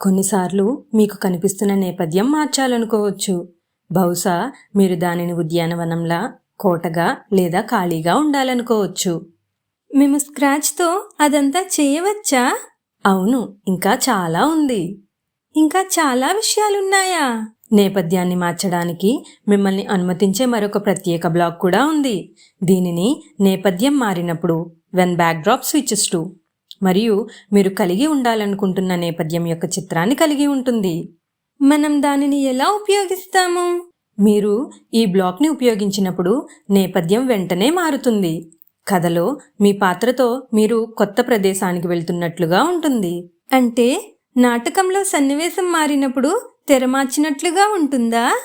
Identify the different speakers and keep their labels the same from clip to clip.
Speaker 1: కొన్నిసార్లు మీకు కనిపిస్తున్న నేపథ్యం మార్చాలనుకోవచ్చు. బహుశా మీరు దానిని ఉద్యానవనంలా కోటగా లేదా ఖాళీగా ఉండాలనుకోవచ్చు.
Speaker 2: మేము స్క్రాచ్తో అదంతా చేయవచ్చా?
Speaker 1: అవును ఇంకా చాలా ఉంది.
Speaker 2: ఇంకా చాలా విషయాలున్నాయా?
Speaker 1: నేపథ్యాన్ని మార్చడానికి మిమ్మల్ని అనుమతించే మరొక ప్రత్యేక బ్లాక్ కూడా ఉంది. దీనిని నేపథ్యం మారినప్పుడు వెన్ బ్యాక్డ్రాప్ స్విచెస్ టు మరియు మీరు కలిగి ఉండాలనుకుంటున్న నేపథ్యం యొక్క చిత్రాన్ని కలిగి ఉంటుంది.
Speaker 2: మనం దానిని ఎలా ఉపయోగిస్తాము?
Speaker 1: మీరు ఈ బ్లాక్ని ఉపయోగించినప్పుడు నేపథ్యం వెంటనే మారుతుంది. కథలో మీ పాత్రతో మీరు కొత్త ప్రదేశానికి వెళ్తున్నట్లుగా ఉంటుంది.
Speaker 2: అంటే నాటకంలో సన్నివేశం మారినప్పుడు తెర మార్చినట్లుగా ఉంటుందా?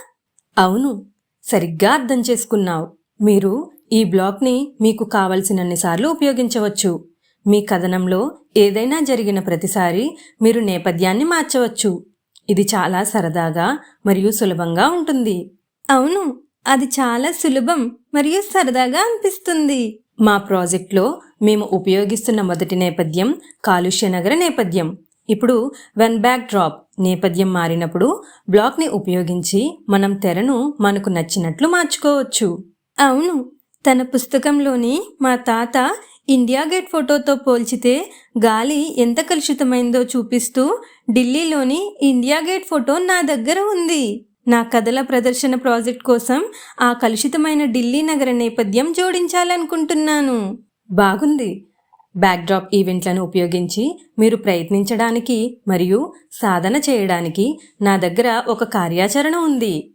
Speaker 1: అవును సరిగ్గా అర్థం చేసుకున్నావు. మీరు ఈ బ్లాక్ని మీకు కావలసినన్నిసార్లు ఉపయోగించవచ్చు. మీ కథనంలో ఏదైనా జరిగిన ప్రతిసారి మీరు నేపథ్యాన్ని మార్చవచ్చు. ఇది చాలా సరదాగా మరియు సులభంగా ఉంటుంది.
Speaker 2: అవును అది చాలా సులభం మరియు సరదాగా అనిపిస్తుంది.
Speaker 1: మా ప్రాజెక్ట్లో మేము ఉపయోగిస్తున్న మొదటి నేపథ్యం కాలుష్య నగర నేపథ్యం. ఇప్పుడు వెన్ బ్యాక్ డ్రాప్ నేపథ్యం మారినప్పుడు బ్లాక్ని ఉపయోగించి మనం తెరను మనకు నచ్చినట్లు మార్చుకోవచ్చు.
Speaker 2: అవును తన పుస్తకంలోని మా తాత ఇండియా గేట్ ఫోటోతో పోల్చితే గాలి ఎంత కలుషితమైందో చూపిస్తూ ఢిల్లీలోని ఇండియా గేట్ ఫోటో నా దగ్గర ఉంది. నా కథల ప్రదర్శన ప్రాజెక్ట్ కోసం ఆ కలుషితమైన ఢిల్లీ నగర నేపథ్యం జోడించాలనుకుంటున్నాను.
Speaker 1: బాగుంది. బ్యాక్డ్రాప్ ఈవెంట్లను ఉపయోగించి మీరు ప్రయత్నించడానికి మరియు సాధన చేయడానికి నా దగ్గర ఒక కార్యాచరణ ఉంది.